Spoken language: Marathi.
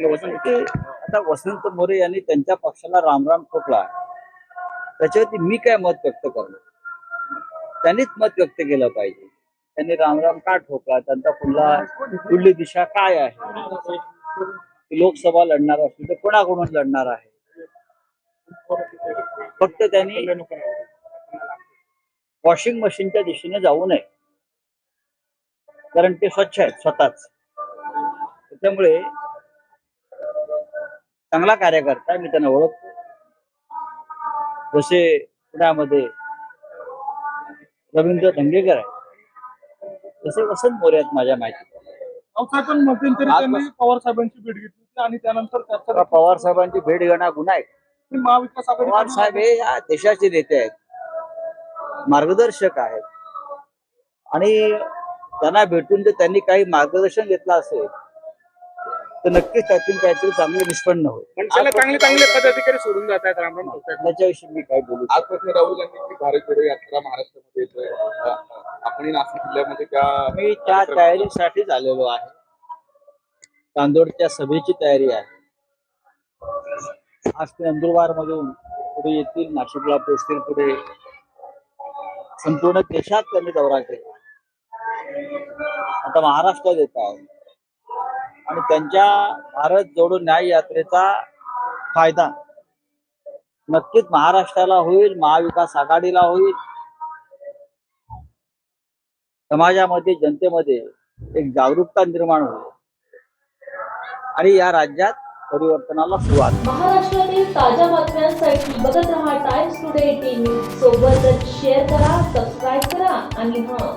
ते आता वसंत मोरे यांनी त्यांच्या पक्षाला रामराम ठोकला. त्याच्यावरती मी काय मत व्यक्त करणार? त्यांनीच मत व्यक्त केलं पाहिजे. त्यांनी रामराम का ठोकला? त्यांचा पुढला पुढली दिशा काय आहे? लोकसभा लढणार असली तर कोणाकडून लढणार आहे? फक्त त्यांनी वॉशिंग मशीनच्या दिशेने जाऊ नये. कारण ते स्वच्छ आहेत स्वतःच. त्याच्यामुळे चांगला कार्यकर्ता मी त्यांना ओळखतो. जसे पुण्यामध्ये रवींद्र धंगेकर आहे तसे वसंत मोरे आहेत माझ्या माहिती. पवार साहेबांची भेट घेतली आणि त्यानंतर पवार साहेबांची भेट घेणं गुन्हा आहे. महाविकास आघाडी पवार साहेब हे या देशाचे नेते आहेत. मार्गदर्शक आहेत. आणि त्यांना भेटून जर त्यांनी काही मार्गदर्शन घेतलं असेल तर नक्कीच त्यातून काहीतरी चांगले निष्पन्न होईल. चांगले चांगले पदाधिकारी सोडून जात आहेत रामराम त्याच्याविषयी मी काय बोलू? शकतो? आजपासून राहुल गांधींची भारत जोडो यात्रा महाराष्ट्रामध्ये येतोय. आपणही नाशिक जिल्ह्यामध्ये त्या मी त्या तयारीसाठीच आलेलो आहे. तांदोडच्या सभेची तयारी आहे. आज ते नंदुरबार मधून पुढे येतील नाशिकला पोहोचतील पुढे. संपूर्ण देशात त्यांनी दौरा केला. आता महाराष्ट्रात येत आहे आणि त्यांच्या भारत जोडो न्याय यात्रेचा फायदा नक्कीच महाराष्ट्राला होईल महाविकास आघाडीला होईल. समाजामध्ये जनतेमध्ये एक जागरूकता निर्माण होईल. आणि या राज्यात परिवर्तनाला सुरुवात महाराष्ट्रातील ताज्या बातम्यांसाठी बघत रहा टाइम्स टुडे टीव्ही सोबतच शेअर करा सबस्क्राईब करा आणि हा